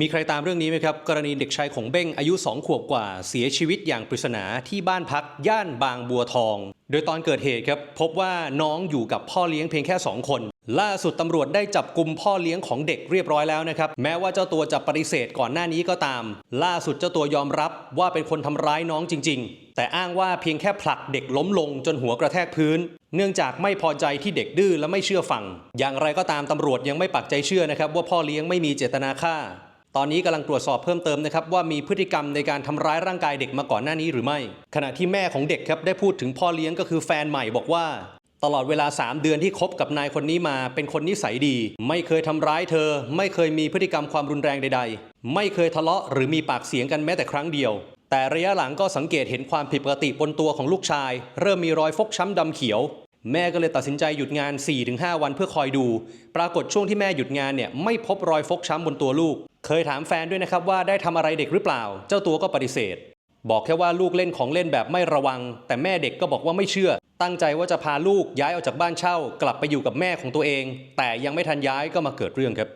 มีใครตามเรื่องนี้ไหมครับ กรณีเด็กชายของเบ้งอายุ 2 ขวบกว่าเสียชีวิตอย่างปริศนาที่บ้านพัก ย่านบางบัวทอง โดยตอนเกิดเหตุครับ พบว่าน้องอยู่กับพ่อเลี้ยงเพียงแค่ 2 คน ล่าสุดตำรวจได้จับกลุ่มพ่อเลี้ยงของเด็กเรียบร้อยแล้วนะครับ แม้ว่าเจ้าตัวจะปฏิเสธก่อนหน้านี้ก็ตาม ล่าสุดเจ้าตัวยอมรับว่าเป็นคนทำร้ายน้องจริง ๆ แต่อ้างว่าเพียงแค่ผลักเด็กล้มลงจนหัวกระแทกพื้นเนื่องจากไม่พอใจที่เด็กดื้อและไม่เชื่อฟัง อย่างไรก็ตามตำรวจยังไม่ปักใจเชื่อนะครับว่าพ่อเลี้ยงไม่มีเจตนาฆ่า ตอนนี้กำลังตรวจสอบเพิ่มเติมนะครับว่ามีพฤติกรรมในการทำร้ายร่างกายเด็กมาก่อนหน้านี้หรือไม่ ขณะที่แม่ของเด็กครับได้พูดถึงพ่อเลี้ยงก็คือแฟนใหม่บอกว่า ตลอดเวลา 3 เดือนที่คบกับนายคนนี้มาเป็นคนนิสัยดี ไม่เคยทำร้ายเธอ ไม่เคยมีพฤติกรรมความรุนแรงใด ๆ ไม่เคยทะเลาะหรือมีปากเสียงกันแม้แต่ครั้งเดียว แต่ระยะหลังก็สังเกตเห็นความผิดปกติบนตัวของลูกชาย เริ่มมีรอยฟกช้ำดำเขียวแม่ก็เลยตัดสินใจหยุดงาน 4-5 วันเพื่อคอยดู ปรากฏช่วงที่แม่หยุดงานเนี่ยไม่พบรอยฟกช้ำบนตัวลูก เคยถามแฟนด้วยนะครับว่าได้ทำอะไรเด็กหรือเปล่า เจ้าตัวก็ปฏิเสธ บอกแค่ว่าลูกเล่นของเล่นแบบไม่ระวัง แต่แม่เด็กก็บอกว่าไม่เชื่อ ตั้งใจว่าจะพาลูกย้ายออกจากบ้านเช่า กลับไปอยู่กับแม่ของตัวเอง แต่ยังไม่ทันย้ายก็มาเกิดเรื่องครับ